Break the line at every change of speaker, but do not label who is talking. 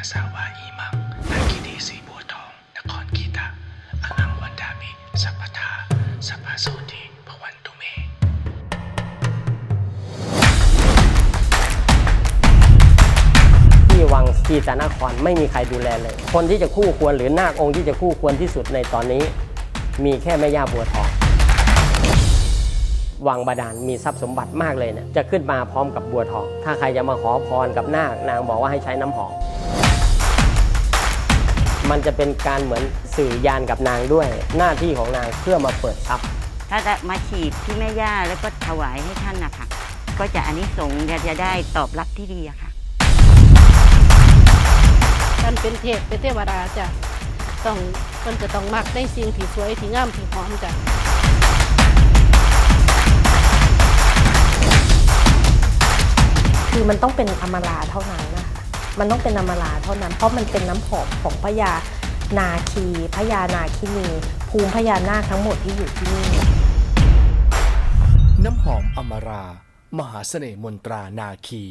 นาสาวาอีมังนาคิดีสีบัวทอง นครกีตาอนังวันดามิสัพพทาสัพพโสติภวันตุเม
ที่วังกีตานครไม่มีใครดูแลเลย คนที่จะคู่ควรหรือนาคองค์ที่จะคู่ควรที่สุดในตอนนี้ มีแค่แม่ย่าบัวทอง วังบาดาลมีทรัพย์สมบัติมากเลยเนี่ยจะขึ้นมาพร้อมกับบัวทอง ถ้าใครจะมาขอพรกับนาคนางบอกว่าให้ใช้น้ำหอม มันจะเป็นการเหมือนสื่อยานกับนางด้วย หน้าที่ของนางเพื่อมาเปิดทรัพย์
ถ้าจะมาฉีดที่แม่ย่าแล้วก็ถวายให้ท่านนะคะก็จะอันนี้สงส์จะได้ตอบรับที่ดีอะค่ะ
ท่านเป็นเทพเป็นเทวดาจ้ะต้องเพิ่นจะต้องมักได้สิ่งที่สวยที่งามที่หอมจ้ะ
คือมันต้องเป็นอมราเท่านั้นนะคะ มันต้องเป็นอมราเท่านั้นเพราะมันเป็นน้ำหอมของพญานาคีพญานาคินีภูมิพญานาคทั้งหมดที่อยู่ที่นี่
น้ำหอมอมรา มหาเสน่ห์มนตรานาคี